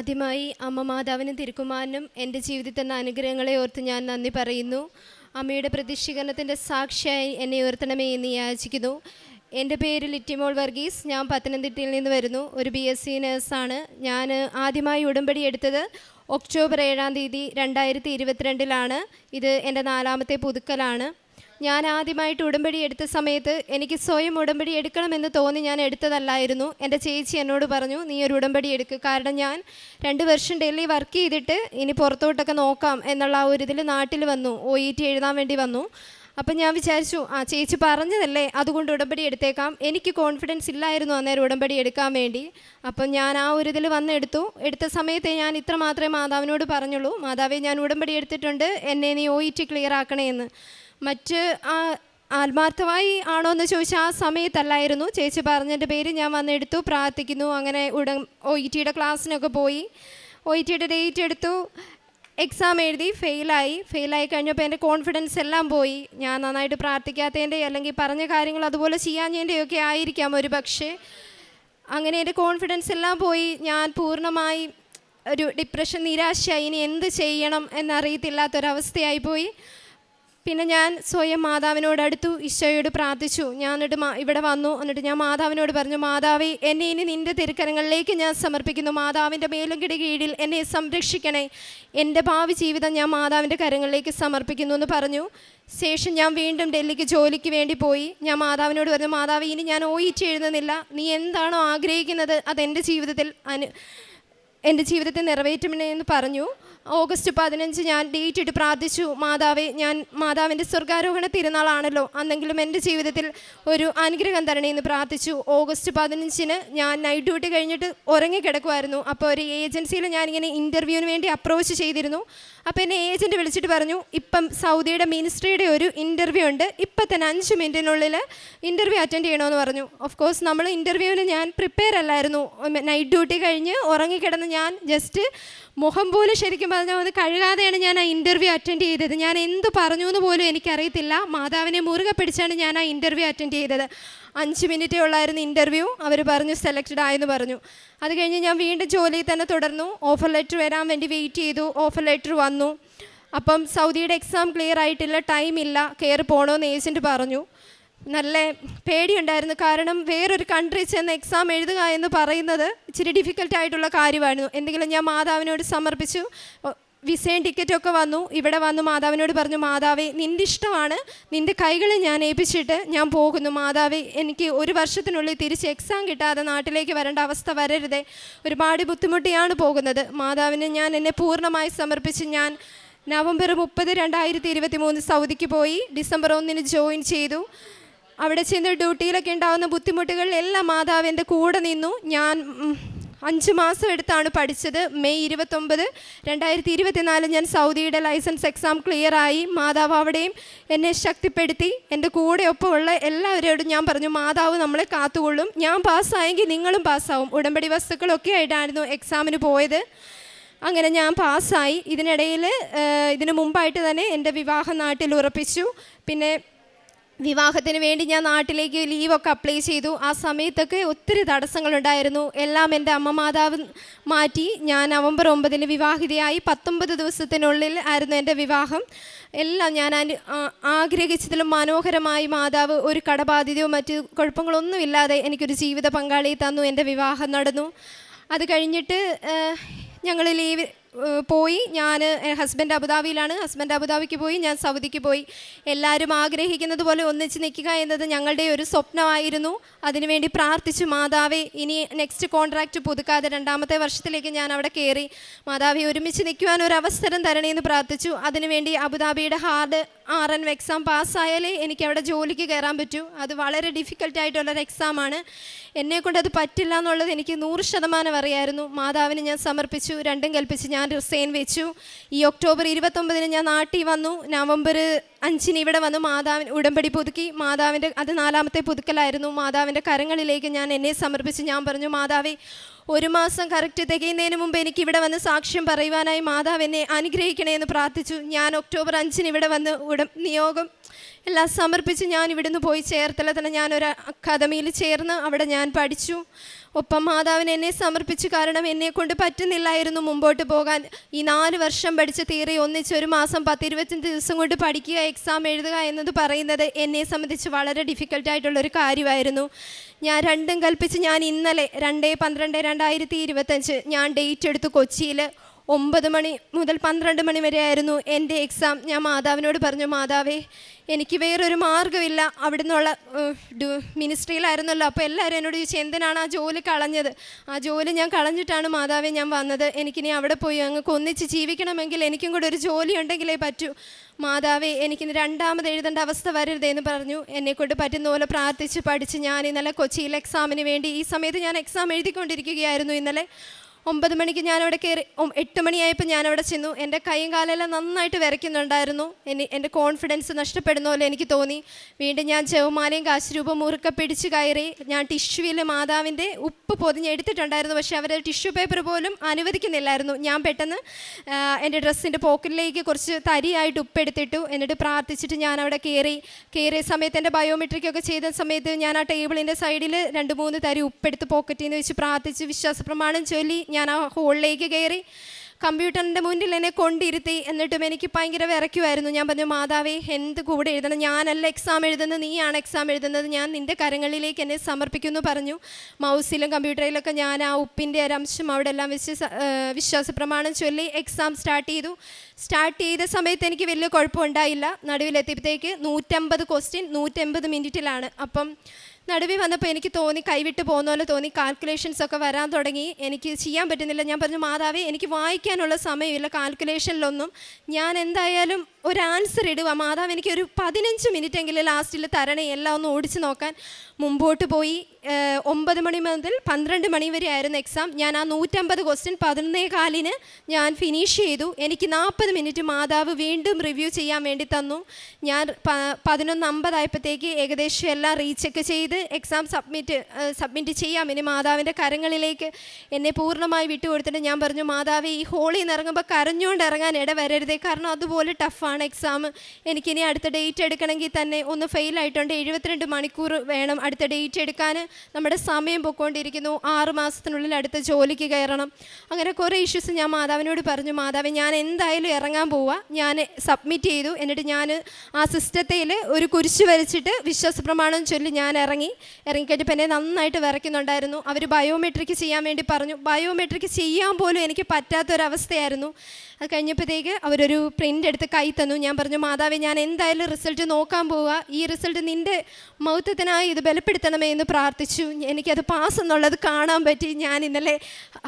ആദ്യമായി അമ്മ മാതാവിനും തിരുക്കുമാരനും എന്റെ ജീവിതത്തിൽ തന്ന അനുഗ്രഹങ്ങളെ ഓർത്ത് ഞാൻ നന്ദി പറയുന്നു. അമ്മയുടെ പ്രതിഷ്ഠീകരണത്തിന്റെ സാക്ഷിയായി എന്നെ ഉയർത്തണമേ എന്ന് യാചിക്കുന്നു. എന്റെ പേര് ലിറ്റിമോൾ വർഗീസ് ഞാൻ പത്തനംതിട്ടയിൽ നിന്ന് വരുന്നു. ഒരു ബി എസ് സി നേഴ്സാണ്. ഞാൻ ആദ്യമായി ഉടമ്പടി എടുത്തത് ഒക്ടോബർ ഏഴാം തീയതി രണ്ടായിരത്തി ഇരുപത്തിരണ്ടിലാണ്. ഇത് എന്റെ നാലാമത്തെ പുതുക്കലാണ്. ഞാൻ ആദ്യമായിട്ട് ഉടമ്പടി എടുത്ത സമയത്ത് എനിക്ക് സ്വയം ഉടമ്പടി എടുക്കണമെന്ന് തോന്നി ഞാൻ എടുത്തതല്ലായിരുന്നു. എന്റെ ചേച്ചി എന്നോട് പറഞ്ഞു നീ ഒരു ഉടമ്പടി എടുക്കുക കാരണം ഞാൻ രണ്ട് വർഷം ഡൽഹി വർക്ക് ചെയ്തിട്ട് ഇനി പുറത്തോട്ടൊക്കെ നോക്കാം എന്നുള്ള ആ ഒരു ഇതിൽ നാട്ടിൽ വന്നു. ഒ ഇ ടി എഴുതാൻ വേണ്ടി വന്നു. അപ്പം ഞാൻ വിചാരിച്ചു ആ ചേച്ചി പറഞ്ഞതല്ലേ? അതുകൊണ്ട് ഉടമ്പടി എടുത്തേക്കാം. എനിക്ക് കോൺഫിഡൻസ് ഇല്ലായിരുന്നു അന്നേരം ഉടമ്പടി എടുക്കാൻ വേണ്ടി. അപ്പം ഞാൻ ആ ഒരു ഇതിൽ വന്നെടുത്തു എടുത്ത. സമയത്ത് ഞാൻ ഇത്ര മാത്രമേ മാതാവിനോട് പറഞ്ഞുള്ളൂ. മാതാവെ ഞാൻ ഉടമ്പടി എടുത്തിട്ടുണ്ട്. എന്നെ നീ ഒ ഇ ടി ക്ലിയർ ആക്കണേ എന്ന് മറ്റ് ആത്മാർത്ഥമായി ആണോ എന്ന് ചോദിച്ചാൽ ആ സമയത്തല്ലായിരുന്നു. ചേച്ചി പറഞ്ഞതിന്റെ പേര് ഞാൻ വന്നെടുത്തു പ്രാർത്ഥിക്കുന്നു. അങ്ങനെ ഉടൻ ഒ ഇ ടിയുടെ ക്ലാസ്സിനൊക്കെ പോയി. ഒ ഇ ടിയുടെ ഡേറ്റ് എടുത്തു. എക്സാം എഴുതി ഫെയിലായി. ഫെയിലായി കഴിഞ്ഞപ്പോൾ എന്റെ കോൺഫിഡൻസ് എല്ലാം പോയി. ഞാൻ നന്നായിട്ട് പ്രാർത്ഥിക്കാത്തതിന്റെ അല്ലെങ്കിൽ പറഞ്ഞ കാര്യങ്ങൾ അതുപോലെ ചെയ്യാഞ്ഞതിന്റെയൊക്കെ ആയിരിക്കാം ഒരു പക്ഷേ. അങ്ങനെ എന്റെ കോൺഫിഡൻസ് എല്ലാം പോയി. ഞാൻ പൂർണമായി ഒരു ഡിപ്രഷൻ നിരാശയായി. ഇനി എന്ത് ചെയ്യണം എന്നറിയത്തില്ലാത്തൊരവസ്ഥയായി പോയി. പിന്നെ ഞാൻ സ്വയം മാതാവിനോട് അടുത്തു ഈശോയോട് പ്രാർത്ഥിച്ചു. ഞാൻ എന്നിട്ട് ഇവിടെ വന്നു. എന്നിട്ട് ഞാൻ മാതാവിനോട് പറഞ്ഞു മാതാവി എന്നെ ഇനി നിന്റെ തിരുക്കരങ്ങളിലേക്ക് ഞാൻ സമർപ്പിക്കുന്നു. മാതാവിന്റെ മേലുകിടി കീഴിൽ എന്നെ സംരക്ഷിക്കണേ. എന്റെ ഭാവി ജീവിതം ഞാൻ മാതാവിന്റെ കരങ്ങളിലേക്ക് സമർപ്പിക്കുന്നു എന്ന് പറഞ്ഞു. ശേഷം ഞാൻ വീണ്ടും ഡൽഹിക്ക് ജോലിക്ക് വേണ്ടി പോയി. ഞാൻ മാതാവിനോട് പറഞ്ഞു മാതാവ് ഇനി ഞാൻ ഇ എഴുതുന്നില്ല. നീ എന്താണോ ആഗ്രഹിക്കുന്നത് അത് എന്റെ ജീവിതത്തിൽ അനു എന്റെ ജീവിതത്തെ നിറവേറ്റുമെന്ന് പറഞ്ഞു. ഓഗസ്റ്റ് പതിനഞ്ച് ഞാൻ ഡേറ്റ് ഇട്ട് പ്രാർത്ഥിച്ചു മാതാവെ ഞാൻ മാതാവിന്റെ സ്വർഗാരോഹണ തിരുനാളാണല്ലോ അന്നെങ്കിലും എന്റെ ജീവിതത്തിൽ ഒരു അനുഗ്രഹം തരണേ എന്ന് പ്രാർത്ഥിച്ചു. ഓഗസ്റ്റ് പതിനഞ്ചിന് ഞാൻ നൈറ്റ് ഡ്യൂട്ടി കഴിഞ്ഞിട്ട് ഉറങ്ങിക്കിടക്കുമായിരുന്നു അപ്പോൾ ഒരു ഏജൻസിയിൽ ഞാനിങ്ങനെ ഇന്റർവ്യൂവിന് വേണ്ടി അപ്രോച്ച് ചെയ്തിരുന്നു. അപ്പോൾ എന്നെ ഏജന്റ് വിളിച്ചിട്ട് പറഞ്ഞു ഇപ്പം സൗദിയുടെ മിനിസ്ട്രിയുടെ ഒരു ഇന്റർവ്യൂ ഉണ്ട്. ഇപ്പം തന്നെ അഞ്ച് മിനിറ്റിനുള്ളിൽ ഇന്റർവ്യൂ അറ്റൻഡ് ചെയ്യണമെന്ന് പറഞ്ഞു. ഓഫ് കോഴ്സ് നമ്മൾ ഇന്റർവ്യൂവിന് ഞാൻ പ്രിപ്പയർ അല്ലായിരുന്നു. നൈറ്റ് ഡ്യൂട്ടി കഴിഞ്ഞ് ഉറങ്ങിക്കിടന്ന് ഞാൻ ജസ്റ്റ് മുഖം പോലും ശരിക്കും പറഞ്ഞാൽ ഒന്ന് കഴുകാതെയാണ് ഞാൻ ആ ഇന്റർവ്യൂ അറ്റൻഡ് ചെയ്തത്. ഞാൻ എന്ത് പറഞ്ഞു എന്ന് പോലും എനിക്കറിയത്തില്ല. മാതാവിനെ മുറുകെ പിടിച്ചാണ് ഞാൻ ആ ഇന്റർവ്യൂ അറ്റൻഡ് ചെയ്തത്. അഞ്ച് മിനിറ്റേ ഉള്ളായിരുന്നു ഇന്റർവ്യൂ അവർ പറഞ്ഞു സെലക്റ്റഡ് ആയെന്ന് പറഞ്ഞു. അത് കഴിഞ്ഞ് ഞാൻ വീണ്ടും ജോലിയിൽ തന്നെ തുടർന്നു. ഓഫർ ലെറ്റർ വരാൻ വേണ്ടി വെയിറ്റ് ചെയ്തു. ഓഫർ ലെറ്റർ വന്നു. അപ്പം സൗദിയുടെ എക്സാം ക്ലിയർ ആയിട്ടില്ല ടൈം ഇല്ല. കയറി പോകണമെന്ന് ഏജന്റ് പറഞ്ഞു. നല്ല പേടിയുണ്ടായിരുന്നു. കാരണം വേറൊരു കൺട്രി ചെന്ന് എക്സാം എഴുതുക എന്ന് പറയുന്നത് ഇച്ചിരി ഡിഫിക്കൽട്ട് ആയിട്ടുള്ള കാര്യമായിരുന്നു. എന്തെങ്കിലും ഞാൻ മാതാവിനോട് സമർപ്പിച്ചു. വിസയും ടിക്കറ്റൊക്കെ വന്നു. ഇവിടെ വന്നു മാതാവിനോട് പറഞ്ഞു മാതാവേ നിന്റെ ഇഷ്ടമാണ്. നിന്റെ കൈകളിൽ ഞാൻ ഏൽപ്പിച്ചിട്ട് ഞാൻ പോകുന്നു. മാതാവേ എനിക്ക് ഒരു വർഷത്തിനുള്ളിൽ തിരിച്ച് എക്സാം കിട്ടാതെ നാട്ടിലേക്ക് വരേണ്ട അവസ്ഥ വരരുതേ. ഒരുപാട് ബുദ്ധിമുട്ടിയാണ് പോകുന്നത്. മാതാവിന് ഞാൻ എന്നെ പൂർണമായി സമർപ്പിച്ച് ഞാൻ നവംബർ മുപ്പത് രണ്ടായിരത്തി ഇരുപത്തി മൂന്ന് സൗദിക്ക് പോയി. ഡിസംബർ ഒന്നിന് ജോയിൻ ചെയ്തു. അവിടെ ചെന്ന് ഡ്യൂട്ടിയിലൊക്കെ ഉണ്ടാകുന്ന ബുദ്ധിമുട്ടുകൾ എല്ലാം മാതാവ് എന്റെ കൂടെ നിന്നു. ഞാൻ അഞ്ച് മാസം എടുത്താണ് പഠിച്ചത്. മെയ് ഇരുപത്തൊമ്പത് രണ്ടായിരത്തി ഇരുപത്തിനാല് ഞാൻ സൗദിയുടെ ലൈസൻസ് എക്സാം ക്ലിയർ ആയി. മാതാവ് അവിടെയും എന്നെ ശക്തിപ്പെടുത്തി. എന്റെ കൂടെ ഒപ്പമുള്ള എല്ലാവരോടും ഞാൻ പറഞ്ഞു മാതാവ് നമ്മളെ കാത്തുകൊള്ളും. ഞാൻ പാസ്സായെങ്കിൽ നിങ്ങളും പാസ്സാവും. ഉടമ്പടി വസ്തുക്കളൊക്കെ ആയിട്ടായിരുന്നു എക്സാമിന് പോയത്. അങ്ങനെ ഞാൻ പാസ്സായി. ഇതിനിടയിൽ ഇതിനു മുമ്പായിട്ട് തന്നെ എന്റെ വിവാഹം നാട്ടിൽ ഉറപ്പിച്ചു. പിന്നെ വിവാഹത്തിന് വേണ്ടി ഞാൻ നാട്ടിലേക്ക് ലീവൊക്കെ അപ്ലൈ ചെയ്തു. ആ സമയത്തൊക്കെ ഒത്തിരി തടസ്സങ്ങളുണ്ടായിരുന്നു. എല്ലാം എന്റെ അമ്മ മാതാവ് മാറ്റി. ഞാൻ നവംബർ ഒമ്പതിന് വിവാഹിതയായി. പത്തൊമ്പത് ദിവസത്തിനുള്ളിൽ ആയിരുന്നു എന്റെ വിവാഹം. എല്ലാം ഞാൻ ആഗ്രഹിച്ചതിലും മനോഹരമായി മാതാവ് ഒരു കടബാധ്യതയോ മറ്റ് കുഴപ്പങ്ങളൊന്നുമില്ലാതെ എനിക്കൊരു ജീവിത പങ്കാളിയെ തന്നു. എന്റെ വിവാഹം നടന്നു. അത് കഴിഞ്ഞിട്ട് ഞങ്ങൾ ലീവ് പോയി. ഞാൻ ഹസ്ബൻഡ് അബുദാബിയിലാണ്. ഹസ്ബൻഡ് അബുദാബിക്ക് പോയി. ഞാൻ സൗദിക്ക് പോയി. എല്ലാവരും ആഗ്രഹിക്കുന്നത് പോലെ ഒന്നിച്ച് നിൽക്കുക എന്നത് ഞങ്ങളുടെ ഒരു സ്വപ്നമായിരുന്നു. അതിനുവേണ്ടി പ്രാർത്ഥിച്ചു മാതാവെ ഇനി നെക്സ്റ്റ് കോൺട്രാക്റ്റ് പുതുക്കാതെ രണ്ടാമത്തെ വർഷത്തിലേക്ക് ഞാൻ അവിടെ കയറി മാതാവി ഒരുമിച്ച് നിൽക്കുവാൻ ഒരു അവസരം തരണേന്ന് പ്രാർത്ഥിച്ചു. അതിനുവേണ്ടി അബുദാബിയുടെ ഹാർഡ് ആർ എൻ എക്സാം പാസ്സായാലേ എനിക്ക് അവിടെ ജോലിക്ക് കയറാൻ പറ്റൂ. അത് വളരെ ഡിഫിക്കൽട്ടായിട്ടുള്ളൊരു എക്സാമാണ് എന്നെക്കൊണ്ട് അത് പറ്റില്ല എന്നുള്ളത് എനിക്ക് നൂറ് ശതമാനം അറിയായിരുന്നു. മാതാവിന് ഞാൻ സമർപ്പിച്ചു രണ്ടും കൽപ്പിച്ച് റിസൈൻ വെച്ചു. ഈ ഒക്ടോബർ ഇരുപത്തൊമ്പതിന് ഞാൻ നാട്ടിൽ വന്നു. നവംബർ അഞ്ചിന് ഇവിടെ വന്നു. മാതാവിന് ഉടമ്പടി പുതുക്കി. മാതാവിന്റെ അത് നാലാമത്തെ പുതുക്കലായിരുന്നു. മാതാവിന്റെ കരങ്ങളിലേക്ക് ഞാൻ എന്നെ സമർപ്പിച്ച് ഞാൻ പറഞ്ഞു മാതാവേ ഒരു മാസം കറക്റ്റ് തികയുന്നതിന് മുമ്പ് എനിക്ക് ഇവിടെ വന്ന് സാക്ഷ്യം പറയുവാനായി മാതാവ് എന്നെ അനുഗ്രഹിക്കണേ എന്ന് പ്രാർത്ഥിച്ചു. ഞാൻ ഒക്ടോബർ അഞ്ചിന് ഇവിടെ വന്ന് ഉടം നിയോഗം എല്ലാം സമർപ്പിച്ച് ഞാൻ ഇവിടുന്ന് പോയി ചേർത്തല തന്നെ ഞാനൊരു അക്കാദമിയിൽ ചേർന്ന് അവിടെ ഞാൻ പഠിച്ചു. ഒപ്പം മാതാവിന് എന്നെ സമർപ്പിച്ചു കാരണം എന്നെ കൊണ്ട് പറ്റുന്നില്ലായിരുന്നു മുമ്പോട്ട് പോകാൻ. ഈ നാല് വർഷം പഠിച്ച തിയറി ഒന്നിച്ച് ഒരു മാസം പത്തിരുപത്തഞ്ച് ദിവസം കൊണ്ട് പഠിക്കുക എക്സാം എഴുതുക എന്നത് പറയുന്നത് എന്നെ സംബന്ധിച്ച് വളരെ ഡിഫിക്കൽട്ടായിട്ടുള്ളൊരു കാര്യമായിരുന്നു. ഞാൻ രണ്ടും കൽപ്പിച്ച് ഞാൻ ഇന്നലെ രണ്ട് പന്ത്രണ്ട് രണ്ടായിരത്തി ഇരുപത്തഞ്ച് ഞാൻ ഡേറ്റ് എടുത്ത് കൊച്ചിയിൽ ഒമ്പത് മണി മുതൽ പന്ത്രണ്ട് മണി വരെ ആയിരുന്നു എന്റെ എക്സാം ഞാൻ മാതാവിനോട് പറഞ്ഞു മാതാവേ എനിക്ക് വേറൊരു മാർഗമില്ല. അവിടെ നിന്നുള്ള മിനിസ്ട്രിയിലായിരുന്നല്ലോ. അപ്പോൾ എല്ലാവരും എന്നോട് ചോദിച്ചു എന്തിനാണ് ആ ജോലി കളഞ്ഞത്? ആ ജോലി ഞാൻ കളഞ്ഞിട്ടാണ് മാതാവേ ഞാൻ വന്നത്. എനിക്കിനി അവിടെ പോയി അങ്ങ് ഒന്നിച്ച് ജീവിക്കണമെങ്കിൽ എനിക്കും കൂടെ ഒരു ജോലി ഉണ്ടെങ്കിലേ പറ്റൂ. മാതാവേ എനിക്കിന് രണ്ടാമത് എഴുതേണ്ട അവസ്ഥ വരരുതെന്ന് പറഞ്ഞു. എന്നെക്കൊണ്ട് പറ്റുന്ന പോലെ പ്രാർത്ഥിച്ച് പഠിച്ച് ഞാൻ ഇന്നലെ കൊച്ചിയിൽ എക്സാമിന് വേണ്ടി ഈ സമയത്ത് ഞാൻ എക്സാം എഴുതിക്കൊണ്ടിരിക്കുകയായിരുന്നു ഇന്നലെ. ഒമ്പത് മണിക്ക് ഞാൻ അവിടെ കയറി എട്ട് മണിയായപ്പോൾ ഞാൻ അവിടെ ചെന്നു. എന്റെ കൈയും കാലെല്ലാം നന്നായിട്ട് വരയ്ക്കുന്നുണ്ടായിരുന്നു എനി എന്റെ കോൺഫിഡൻസ് നഷ്ടപ്പെടുന്ന പോലെ എനിക്ക് തോന്നി. വീണ്ടും ഞാൻ ചെവുമാലയും കാശുരൂപം മുറുക്കെ പിടിച്ച് കയറി. ഞാൻ ടിഷ്യൂവിൽ മാതാവിന്റെ ഉപ്പ് പൊതിഞ്ഞ് എടുത്തിട്ടുണ്ടായിരുന്നു. പക്ഷേ അവർ ടിഷ്യൂ പേപ്പർ പോലും അനുവദിക്കുന്നില്ലായിരുന്നു. ഞാൻ പെട്ടെന്ന് എന്റെ ഡ്രസ്സിന്റെ പോക്കറ്റിലേക്ക് കുറച്ച് തരിയായിട്ട് ഉപ്പെടുത്തിട്ടു. എന്നിട്ട് പ്രാർത്ഥിച്ചിട്ട് ഞാൻ അവിടെ കയറി. കയറിയ സമയത്ത് എന്റെ ബയോമെട്രിക്കൊക്കെ ചെയ്ത സമയത്ത് ഞാൻ ആ ടേബിളിന്റെ സൈഡിൽ രണ്ട് മൂന്ന് തരി ഉപ്പെടുത്ത് പോക്കറ്റിൽ നിന്ന് വെച്ച് പ്രാർത്ഥിച്ച് വിശ്വാസ പ്രമാണം ചൊല്ലി ഞാൻ ആ ഹോളിലേക്ക് കയറി കമ്പ്യൂട്ടറിന്റെ മുന്നിൽ എന്നെ കൊണ്ടിരുത്തി. എന്നിട്ടും എനിക്ക് ഭയങ്കര വിറയ്ക്കുമായിരുന്നു. ഞാൻ പറഞ്ഞു മാതാവേ എന്ത് കൂടെ എഴുതണം? ഞാനല്ല എക്സാം എഴുതുന്നത് നീയാണ് എക്സാം എഴുതുന്നത്. ഞാൻ നിന്റെ കരങ്ങളിലേക്ക് എന്നെ സമർപ്പിക്കുന്നു പറഞ്ഞു. മൗസിലും കമ്പ്യൂട്ടറിലൊക്കെ ഞാൻ ആ ഉപ്പിന്റെ ഒരു അംശം അവിടെ എല്ലാം വെച്ച് വിശ്വാസ പ്രമാണം ചൊല്ലി എക്സാം സ്റ്റാർട്ട് ചെയ്തു. സ്റ്റാർട്ട് ചെയ്ത സമയത്ത് എനിക്ക് വലിയ കുഴപ്പമുണ്ടായില്ല. നടുവിലെത്തിയപ്പോഴത്തേക്ക് നൂറ്റമ്പത് ക്വസ്റ്റ്യൻ നൂറ്റമ്പത് മിനിറ്റിലാണ് അപ്പം നടുവിൽ വന്നപ്പോൾ എനിക്ക് തോന്നി കൈവിട്ട് പോകുന്ന പോലെ തോന്നി കാൽക്കുലേഷൻസ് ഒക്കെ വരാൻ തുടങ്ങി. എനിക്ക് ചെയ്യാൻ പറ്റുന്നില്ല. ഞാൻ പറഞ്ഞു മാതാവേ എനിക്ക് വായിക്കാനുള്ള സമയമില്ല. കാൽക്കുലേഷനിലൊന്നും ഞാൻ എന്തായാലും ഒരു ആൻസർ ഇടുക മാതാവ് എനിക്ക് ഒരു പതിനഞ്ച് മിനിറ്റ് എങ്കിലും ലാസ്റ്റിൽ തരണേ. എല്ലാം ഒന്ന് ഓടിച്ച് നോക്കാൻ മുമ്പോട്ട് പോയി. ഒമ്പത് മണി മുതൽ പന്ത്രണ്ട് മണി വരെ ആയിരുന്നു എക്സാം ഞാൻ ആ നൂറ്റമ്പത് ക്വസ്റ്റ്യൻ പതിനൊന്നേ കാലിന് ഞാൻ ഫിനിഷ് ചെയ്തു. എനിക്ക് നാൽപ്പത് മിനിറ്റ് മാതാവ് വീണ്ടും റിവ്യൂ ചെയ്യാൻ വേണ്ടി തന്നു. ഞാൻ പതിനൊന്ന് അമ്പതായപ്പോഴത്തേക്ക് ഏകദേശം എല്ലാം റീചെക്ക് ചെയ്ത് എക്സാം സബ്മിറ്റ് സബ്മിറ്റ് ചെയ്യാം. ഇനി മാതാവിന്റെ കരങ്ങളിലേക്ക് എന്നെ പൂർണമായി വിട്ടുകൊടുത്തിട്ട് ഞാൻ പറഞ്ഞു മാതാവ് ഈ ഹോളിൽ നിന്ന് ഇറങ്ങുമ്പോൾ കരഞ്ഞുകൊണ്ട് ഇറങ്ങാൻ ഇട വരരുതേ. കാരണം അതുപോലെ ടഫാണ് എക്സാം എനിക്കിനി അടുത്ത ഡേറ്റ് എടുക്കണമെങ്കിൽ തന്നെ ഒന്ന് ഫെയിൽ ആയിട്ടുണ്ട്. എഴുപത്തിരണ്ട് മണിക്കൂർ വേണം അടുത്ത ഡേറ്റ് എടുക്കാൻ. നമ്മുടെ സമയം പൊയ്ക്കൊണ്ടിരിക്കുന്നു. ആറ് മാസത്തിനുള്ളിൽ അടുത്ത ജോലിക്ക് കയറണം. അങ്ങനെ കുറേ ഇഷ്യൂസ് ഞാൻ മാതാവിനോട് പറഞ്ഞു മാതാവ് ഞാൻ എന്തായാലും ഇറങ്ങാൻ പോവുക ഞാൻ സബ്മിറ്റ് ചെയ്തു. എന്നിട്ട് ഞാൻ ആ സിസ്റ്റത്തിൽ ഒരു കുരിശ് വരച്ചിട്ട് വിശ്വാസ പ്രമാണം ചൊല്ലി ഞാൻ ഇറങ്ങി ഇറങ്ങിക്കഴിഞ്ഞപ്പോൾ എന്നെ നന്നായിട്ട് വിറയ്ക്കുന്നുണ്ടായിരുന്നു. അവർ ബയോമെട്രിക് ചെയ്യാൻ വേണ്ടി പറഞ്ഞു. ബയോമെട്രിക് ചെയ്യാൻ പോലും എനിക്ക് പറ്റാത്തൊരവസ്ഥയായിരുന്നു. അത് കഴിഞ്ഞപ്പോഴത്തേക്ക് അവരൊരു പ്രിന്റ് എടുത്ത് കൈ തന്നു. ഞാൻ പറഞ്ഞു മാതാവ് ഞാൻ എന്തായാലും റിസൾട്ട് നോക്കാൻ പോവുക. ഈ റിസൾട്ട് നിന്റെ മൗത്വത്തിനായി ഇത് ബലപ്പെടുത്തണമേ എന്ന് പ്രാർത്ഥിച്ചു. എനിക്കത് പാസ് എന്നുള്ളത് കാണാൻ പറ്റി. ഞാൻ ഇന്നലെ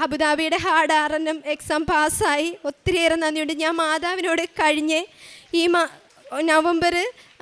അബുദാബിയുടെ ഹാർഡ് ആർ എൻ എക്സാം പാസ്സായി ഒത്തിരിയേറെ നന്ദിയുണ്ട്. ഞാൻ മാതാവിനോട് കഴിഞ്ഞ് ഈ നവംബർ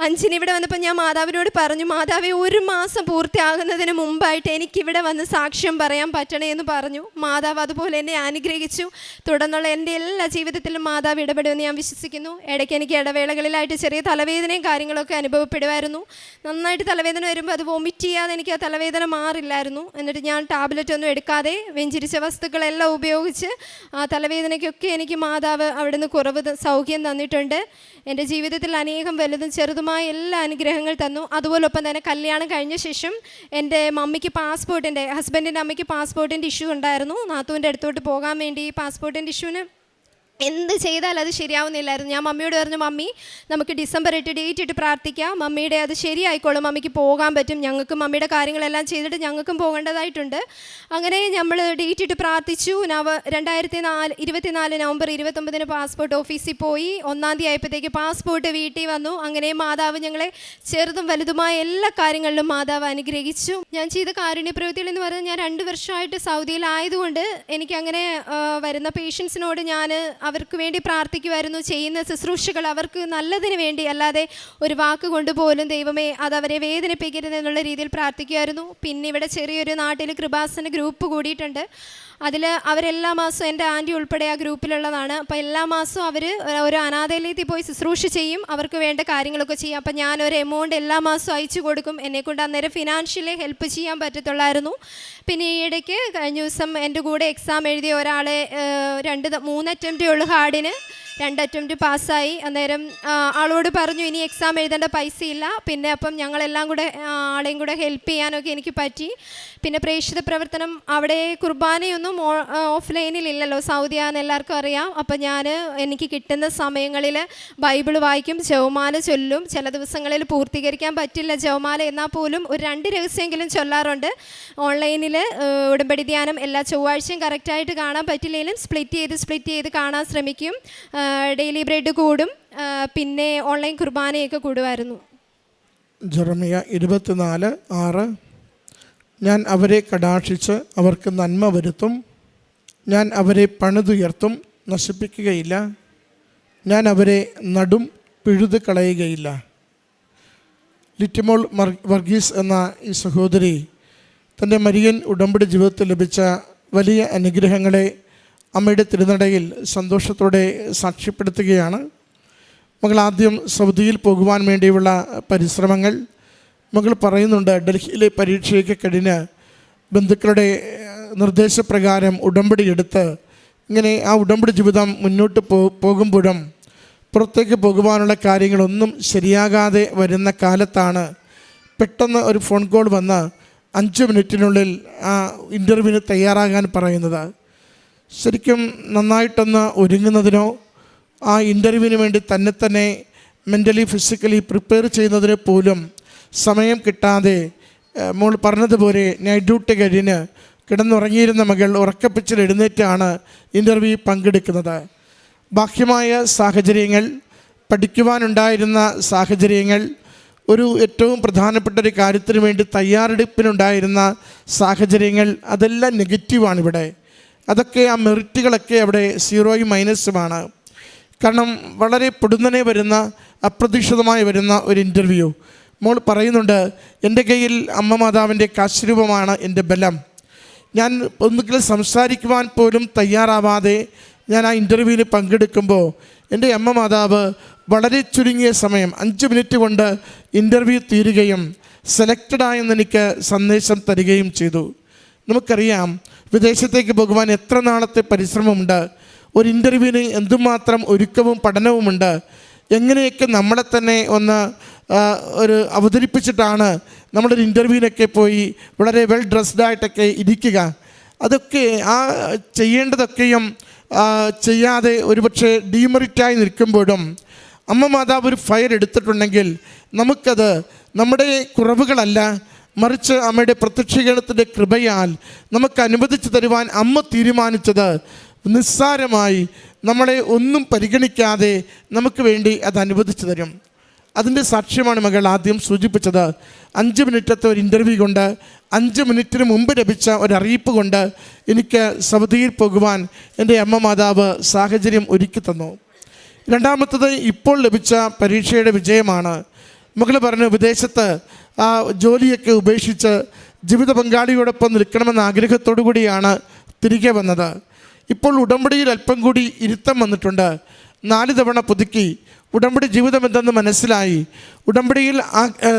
അഞ്ചിന് ഇവിടെ വന്നപ്പോൾ ഞാൻ മാതാവിനോട് പറഞ്ഞു മാതാവെ ഒരു മാസം പൂർത്തിയാകുന്നതിന് മുമ്പായിട്ട് എനിക്കിവിടെ വന്ന് സാക്ഷ്യം പറയാൻ പറ്റണേ എന്ന് പറഞ്ഞു. മാതാവ് അതുപോലെ എന്നെ അനുഗ്രഹിച്ചു. തുടർന്നുള്ള എന്റെ എല്ലാ ജീവിതത്തിലും മാതാവ് ഇടപെടുമെന്ന് ഞാൻ വിശ്വസിക്കുന്നു. ഇടയ്ക്ക് എനിക്ക് ഇടവേളകളിലായിട്ട് ചെറിയ തലവേദനയും കാര്യങ്ങളൊക്കെ അനുഭവപ്പെടുമായിരുന്നു നന്നായിട്ട് തലവേദന വരുമ്പോൾ അത് വൊമിറ്റ് ചെയ്യാതെ എനിക്ക് ആ തലവേദന മാറില്ലായിരുന്നു. എന്നിട്ട് ഞാൻ ടാബ്ലറ്റ് ഒന്നും എടുക്കാതെ വെഞ്ചിരിച്ച വസ്തുക്കളെല്ലാം ഉപയോഗിച്ച് ആ തലവേദനയ്ക്കൊക്കെ എനിക്ക് മാതാവ് അവിടുന്ന് കുറവ് സൗഖ്യം തന്നിട്ടുണ്ട്. എന്റെ ജീവിതത്തിൽ അനേകം വലുതും ചെറുതുമായ എല്ലാ അനുഗ്രഹങ്ങൾ തന്നു. അതുപോലൊപ്പം തന്നെ കല്യാണം കഴിഞ്ഞ ശേഷം എന്റെ മമ്മിക്ക് പാസ്പോർട്ടിന്റെ ഹസ്ബൻഡിന്റെ അമ്മയ്ക്ക് പാസ്പോർട്ടിന്റെ ഇഷ്യൂ ഉണ്ടായിരുന്നു. നാത്തൂന്റെ അടുത്തോട്ട് പോകാൻ വേണ്ടി പാസ്പോർട്ടിന്റെ ഇഷ്യൂവിന് എന്ത് ചെയ്താൽ അത് ശരിയാവുന്നില്ലായിരുന്നു. ഞാൻ മമ്മിയോട് പറഞ്ഞു മമ്മി നമുക്ക് ഡിസംബർ എട്ട് ഡേറ്റ് ഇട്ട് പ്രാർത്ഥിക്കാം. മമ്മിയുടെ അത് ശരിയായിക്കോളും. മമ്മിക്ക് പോകാൻ പറ്റും. ഞങ്ങൾക്കും മമ്മിയുടെ കാര്യങ്ങളെല്ലാം ചെയ്തിട്ട് ഞങ്ങൾക്കും പോകേണ്ടതായിട്ടുണ്ട്. അങ്ങനെ നമ്മൾ ഡേറ്റ് ഇട്ട് പ്രാർത്ഥിച്ചു. നവ രണ്ടായിരത്തി നാല് ഇരുപത്തിനാല് നവംബർ ഇരുപത്തൊമ്പതിന് പാസ്പോർട്ട് ഓഫീസിൽ പോയി. ഒന്നാം തീയതി ആയപ്പോഴത്തേക്ക് പാസ്പോർട്ട് വീട്ടിൽ വന്നു. അങ്ങനെ മാതാവ് ഞങ്ങളെ ചെറുതും വലുതുമായ എല്ലാ കാര്യങ്ങളിലും മാതാവ് അനുഗ്രഹിച്ചു. ഞാൻ ചെയ്ത കാരുണ്യ പ്രവൃത്തികൾ എന്ന് പറഞ്ഞാൽ ഞാൻ രണ്ട് വർഷമായിട്ട് സൗദിയിലായതുകൊണ്ട് എനിക്ക് അങ്ങനെ വരുന്ന പേഷ്യൻസിനോട് ഞാൻ അവർക്ക് വേണ്ടി പ്രാർത്ഥിക്കുമായിരുന്നു ചെയ്യുന്ന ശുശ്രൂഷകൾ അവർക്ക് നല്ലതിന് വേണ്ടി അല്ലാതെ ഒരു വാക്ക് കൊണ്ടുപോലും ദൈവമേ അത് അവരെ വേദനിപ്പിക്കരുത് എന്നുള്ള രീതിയിൽ പ്രാർത്ഥിക്കുമായിരുന്നു പിന്നെ ഇവിടെ ചെറിയൊരു നാട്ടിൽ കൃപാസന ഗ്രൂപ്പ് കൂടിയിട്ടുണ്ട്. അതിൽ അവരെല്ലാ മാസവും എന്റെ ആന്റി ഉൾപ്പെടെ ആ ഗ്രൂപ്പിലുള്ളതാണ്. അപ്പോൾ എല്ലാ മാസവും അവർ ഒരു അനാഥാലയത്തിൽ പോയി ശുശ്രൂഷ ചെയ്യും അവർക്ക് വേണ്ട കാര്യങ്ങളൊക്കെ ചെയ്യും. അപ്പോൾ ഞാനൊരു എമൗണ്ട് എല്ലാ മാസവും അയച്ചു കൊടുക്കും. എന്നെക്കൊണ്ട് അന്നേരം ഫിനാൻഷ്യലി ഹെൽപ്പ് ചെയ്യാൻ പറ്റത്തുള്ളായിരുന്നു. പിന്നെ ഈ ഇടയ്ക്ക് കഴിഞ്ഞ ദിവസം എന്റെ കൂടെ എക്സാം എഴുതിയ ഒരാളെ രണ്ട് മൂന്ന് അറ്റംപ്റ്റേ ഹാർഡിന് രണ്ട് അറ്റംപ്റ്റ് പാസ്സായി. അന്നേരം ആളോട് പറഞ്ഞു ഇനി എക്സാം എഴുതേണ്ട പൈസയില്ല. പിന്നെ അപ്പം ഞങ്ങളെല്ലാം കൂടെ ആളെയും കൂടെ ഹെൽപ്പ് ചെയ്യാനൊക്കെ എനിക്ക് പറ്റി. പിന്നെ പ്രേക്ഷിത പ്രവർത്തനം അവിടെ കുർബാനയൊന്നും ഓഫ്ലൈനിൽ ഇല്ലല്ലോ. സൗദിയാന്ന് എല്ലാവർക്കും അറിയാം. അപ്പം ഞാൻ എനിക്ക് കിട്ടുന്ന സമയങ്ങളിൽ ബൈബിൾ വായിക്കും ജവമാല ചൊല്ലും. ചില ദിവസങ്ങളിൽ പൂർത്തീകരിക്കാൻ പറ്റില്ല ജവമാല. എന്നാൽ പോലും ഒരു രണ്ട് രഹസ്യമെങ്കിലും ചൊല്ലാറുണ്ട്. ഓൺലൈനിൽ ഉടമ്പടി ധ്യാനം എല്ലാ ചൊവ്വാഴ്ചയും കറക്റ്റായിട്ട് കാണാൻ പറ്റില്ലെങ്കിലും സ്പ്ലിറ്റ് ചെയ്ത് സ്പ്ലിറ്റ് ചെയ്ത് കാണാൻ ശ്രമിക്കും. ഡെയിലി ബ്രെഡ് കൂടും. പിന്നെ ഓൺലൈൻ കുർബാനയൊക്കെ കൂടുമായിരുന്നു. ജെറമിയ ഇരുപത്തിനാല് ആറ്. ഞാൻ അവരെ കടാക്ഷിച്ച് അവർക്ക് നന്മ വരുത്തും. ഞാൻ അവരെ പണിതുയർത്തും നശിപ്പിക്കുകയില്ല. ഞാൻ അവരെ നടും പിഴുതു കളയുകയില്ല ലിറ്റിമോൾ വർഗീസ് എന്ന ഈ സഹോദരി തന്റെ മരിയൻ ഉടമ്പടി ജീവിതത്തിൽ ലഭിച്ച വലിയ അനുഗ്രഹങ്ങളെ അമ്മയുടെ തിരുനടയിൽ സന്തോഷത്തോടെ സാക്ഷ്യപ്പെടുത്തുകയാണ്. മകൾ ആദ്യം സൗദിയിൽ പോകുവാൻ വേണ്ടിയുള്ള പരിശ്രമങ്ങൾ. മകൾ പറയുന്നുണ്ട് ഡൽഹിയിലെ പരീക്ഷയൊക്കെ കഴിഞ്ഞ് ബന്ധുക്കളുടെ നിർദ്ദേശപ്രകാരം ഉടമ്പടി എടുത്ത് ഇങ്ങനെ ആ ഉടമ്പടി ജീവിതം മുന്നോട്ട് പോ പോകുമ്പോഴും പുറത്തേക്ക് പോകുവാനുള്ള കാര്യങ്ങളൊന്നും ശരിയാകാതെ വരുന്ന കാലത്താണ് പെട്ടെന്ന് ഒരു ഫോൺ കോൾ വന്ന് അഞ്ച് മിനിറ്റിനുള്ളിൽ ആ ഇന്റർവ്യൂവിന് തയ്യാറാകാൻ പറയുന്നത്. ശരിക്കും നന്നായിട്ടൊന്ന് ഒരുങ്ങുന്നതിനോ ആ ഇന്റർവ്യൂവിന് വേണ്ടി തന്നെ തന്നെ മെന്റലി ഫിസിക്കലി പ്രിപ്പയർ ചെയ്യുന്നതിന് പോലും സമയം കിട്ടാതെ മോൾ പറഞ്ഞതുപോലെ നൈറ്റ് ഡ്യൂട്ടി കഴിഞ്ഞ് കിടന്നുറങ്ങിയിരുന്ന മകൾ ഉറക്കപ്പിച്ചിൽ എഴുന്നേറ്റാണ് ഇന്റർവ്യൂ പങ്കെടുക്കുന്നത്. ബാഹ്യമായ സാഹചര്യങ്ങൾ പഠിക്കുവാനുണ്ടായിരുന്ന സാഹചര്യങ്ങൾ ഒരു ഏറ്റവും പ്രധാനപ്പെട്ട ഒരു കാര്യത്തിന് വേണ്ടി തയ്യാറെടുപ്പിനുണ്ടായിരുന്ന സാഹചര്യങ്ങൾ അതെല്ലാം നെഗറ്റീവാണ് ഇവിടെ. അതൊക്കെ ആ മെറിറ്റുകളൊക്കെ അവിടെ സീറോയും മൈനസുമാണ് കാരണം വളരെ പൊടുന്നനെ വരുന്ന അപ്രതീക്ഷിതമായി വരുന്ന ഒരു ഇന്റർവ്യൂ മോൾ പറയുന്നുണ്ട് എന്റെ കയ്യിൽ അമ്മ മാതാവിന്റെ കാശ്രൂപമാണ് എന്റെ ബലം. ഞാൻ ഒന്നുകിൽ സംസാരിക്കുവാൻ പോലും തയ്യാറാവാതെ ഞാൻ ആ ഇന്റർവ്യൂവിന് പങ്കെടുക്കുമ്പോൾ എന്റെ അമ്മ മാതാവ് വളരെ ചുരുങ്ങിയ സമയം അഞ്ച് മിനിറ്റ് കൊണ്ട് ഇന്റർവ്യൂ തീരുകയും സെലക്റ്റഡായെന്ന് എനിക്ക് സന്ദേശം തരികയും ചെയ്തു. നമുക്കറിയാം വിദേശത്തേക്ക് പോകുവാൻ എത്ര നാളത്തെ പരിശ്രമമുണ്ട്? ഒരു ഇന്റർവ്യൂവിന് എന്തുമാത്രം ഒരുക്കവും പഠനവുമുണ്ട്? എങ്ങനെയൊക്കെ നമ്മളെ തന്നെ ഒന്ന് ഒരു അവതരിപ്പിച്ചിട്ടാണ് നമ്മളൊരു ഇന്റർവ്യൂവിനൊക്കെ പോയി വളരെ വെൽ ഡ്രസ്ഡ് ആയിട്ടൊക്കെ ഇരിക്കുക. അതൊക്കെ ആ ചെയ്യേണ്ടതൊക്കെയും ചെയ്യാതെ ഒരുപക്ഷെ ഡീമെറിറ്റായി നിൽക്കുമ്പോഴും അമ്മ മാതാവ് ഒരു ഫയർ എടുത്തിട്ടുണ്ടെങ്കിൽ നമുക്കത് നമ്മുടെ കുറവുകളല്ല മറിച്ച് അമ്മയുടെ പ്രത്യക്ഷീകരണത്തിന്റെ കൃപയാൽ നമുക്ക് അനുവദിച്ചു തരുവാൻ അമ്മ തീരുമാനിച്ചത് നിസ്സാരമായി നമ്മളെ ഒന്നും പരിഗണിക്കാതെ നമുക്ക് വേണ്ടി അത് അനുവദിച്ചു തരും. അതിന്റെ സാക്ഷ്യമാണ് മകൾ ആദ്യം സൂചിപ്പിച്ചത്. അഞ്ച് മിനിറ്റത്തെ ഒരു ഇന്റർവ്യൂ കൊണ്ട് അഞ്ച് മിനിറ്റിന് മുമ്പ് ലഭിച്ച ഒരു അറിയിപ്പ് കൊണ്ട് എനിക്ക് സൗദിയിൽ പോകുവാൻ എന്റെ അമ്മ മാതാവ് സാഹചര്യം ഒരുക്കി തന്നു. രണ്ടാമത്തത് ഇപ്പോൾ ലഭിച്ച പരീക്ഷയുടെ വിജയമാണ്. മകൾ പറഞ്ഞു വിദേശത്ത് ആ ജോലിയൊക്കെ ഉപേക്ഷിച്ച് ജീവിത പങ്കാളിയോടൊപ്പം നിൽക്കണമെന്ന ആഗ്രഹത്തോടു കൂടിയാണ് തിരികെ വന്നത്. ഇപ്പോൾ ഉടമ്പടിയിൽ അല്പം കൂടി ഇരുത്തം വന്നിട്ടുണ്ട്. നാല് തവണ പുതുക്കി. ഉടമ്പടി ജീവിതം എന്തെന്ന് മനസ്സിലായി. ഉടമ്പടിയിൽ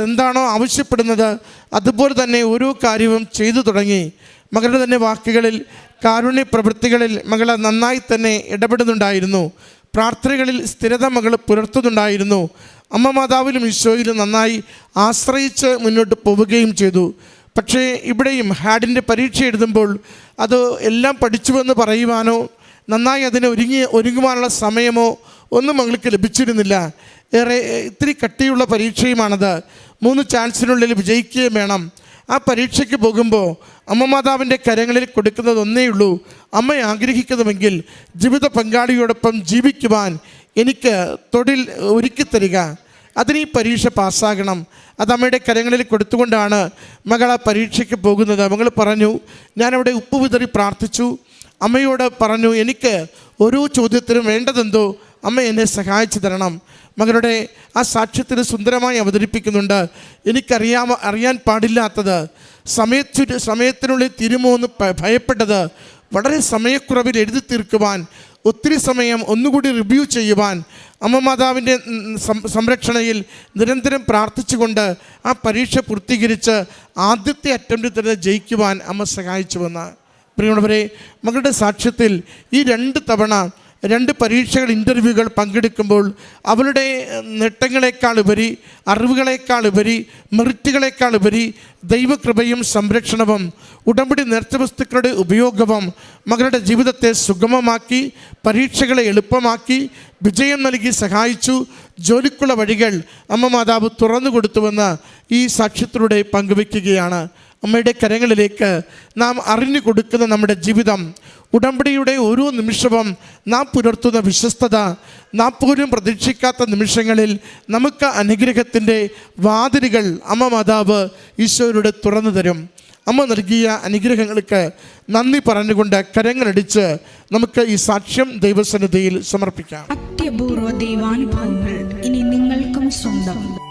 എന്താണോ ആവശ്യപ്പെടുന്നത് അതുപോലെ തന്നെ ഓരോ കാര്യവും ചെയ്തു തുടങ്ങി. മകളുടെ തന്നെ വാക്കുകളിൽ കാരുണ്യ പ്രവൃത്തികളിൽ മകൾ നന്നായി തന്നെ ഇടപെടുന്നുണ്ടായിരുന്നു. പ്രാർത്ഥനകളിൽ സ്ഥിരത മകൾ പുലർത്തുന്നുണ്ടായിരുന്നു. അമ്മ മാതാവിലും ഈശോയിലും നന്നായി ആശ്രയിച്ച് മുന്നോട്ട് പോവുകയും ചെയ്തു. പക്ഷേ ഇവിടെയും ഹാഡിന്റെ പരീക്ഷ എഴുതുമ്പോൾ അത് എല്ലാം പഠിച്ചുവെന്ന് പറയുവാനോ നന്നായി അതിനെ ഒരുങ്ങി ഒരുങ്ങുവാനുള്ള സമയമോ ഒന്നും അവൾക്ക് ലഭിച്ചിരുന്നില്ല. ഏറെ ഇത്തിരി കട്ടിയുള്ള പരീക്ഷയുമാണത്. മൂന്ന് ചാൻസിനുള്ളിൽ വിജയിക്കുകയും വേണം. ആ പരീക്ഷയ്ക്ക് പോകുമ്പോൾ അമ്മ മാതാവിന്റെ കരങ്ങളിൽ കൊടുക്കുന്നത് ഉള്ളൂ അമ്മ ആഗ്രഹിക്കുന്നുവെങ്കിൽ ജീവിത പങ്കാളിയോടൊപ്പം ജീവിക്കുവാൻ എനിക്ക് തൊഴിൽ ഒരുക്കി തരിക. അതിന് ഈ പരീക്ഷ പാസ്സാകണം. അത് അമ്മയുടെ കരങ്ങളിൽ കൊടുത്തുകൊണ്ടാണ് മകൾ ആ പരീക്ഷയ്ക്ക് പോകുന്നത്. മകൾ പറഞ്ഞു ഞാനവിടെ ഉപ്പ് വിതറി പ്രാർത്ഥിച്ചു. അമ്മയോട് പറഞ്ഞു എനിക്ക് ഓരോ ചോദ്യത്തിനും വേണ്ടതെന്തോ അമ്മ എന്നെ സഹായിച്ചു തരണം. മകളുടെ ആ സാക്ഷ്യത്തിന് സുന്ദരമായി അവതരിപ്പിക്കുന്നുണ്ട്. എനിക്കറിയാ അറിയാൻ പാടില്ലാത്തത്. സമയത്തു സമയത്തിനുള്ളിൽ തീരുമോ എന്ന് ഭയപ്പെട്ടത്. വളരെ സമയക്കുറവിൽ എഴുതി തീർക്കുവാൻ ഒത്തിരി സമയം ഒന്നുകൂടി റിവ്യൂ ചെയ്യുവാൻ അമ്മ മാതാവിന്റെ സംരക്ഷണയിൽ നിരന്തരം പ്രാർത്ഥിച്ചുകൊണ്ട് ആ പരീക്ഷ പൂർത്തീകരിച്ച് ആദ്യത്തെ അറ്റംപ്റ്റിൽ തന്നെ ജയിക്കുവാൻ അമ്മ സഹായിച്ചു വന്ന. പ്രിയമുള്ളവരെ മകളുടെ സാക്ഷ്യത്തിൽ ഈ രണ്ട് തവണ രണ്ട് പരീക്ഷകൾ ഇന്റർവ്യൂകൾ പങ്കെടുക്കുമ്പോൾ അവരുടെ നേട്ടങ്ങളെക്കാൾ ഉപരി അറിവുകളെക്കാൾ ഉപരി ഉപരി ദൈവകൃപയും സംരക്ഷണവും ഉടമ്പടി നേർച്ച വസ്തുക്കളുടെ ഉപയോഗവും മകളുടെ ജീവിതത്തെ സുഗമമാക്കി പരീക്ഷകളെ എളുപ്പമാക്കി വിജയം നൽകി സഹായിച്ചു ജോലിക്കുള്ള വഴികൾ അമ്മ മാതാവ് തുറന്നു കൊടുത്തുവെന്ന് ഈ സാക്ഷ്യത്തിലൂടെ പങ്കുവയ്ക്കുകയാണ്. അമ്മയുടെ കരങ്ങളിലേക്ക് നാം അറിഞ്ഞു കൊടുക്കുന്ന നമ്മുടെ ജീവിതം ഉടമ്പടിയുടെ ഓരോ നിമിഷവും നാം പുലർത്തുന്ന വിശ്വസ്തത നാം പോലും പ്രതീക്ഷിക്കാത്ത നിമിഷങ്ങളിൽ നമുക്ക് അനുഗ്രഹത്തിന്റെ വാതിലുകൾ അമ്മ മാതാവ് ഈശോയുടെ തുറന്നു തരും. അമ്മ നൽകിയ അനുഗ്രഹങ്ങൾക്ക് നന്ദി പറഞ്ഞുകൊണ്ട് കരങ്ങളടിച്ച് നമുക്ക് ഈ സാക്ഷ്യം ദൈവസന്നിധിയിൽ സമർപ്പിക്കാം. അത്യപൂർവ ദൈവാനുഭവങ്ങൾ ഇനി നിങ്ങൾക്കും സ്വന്തം.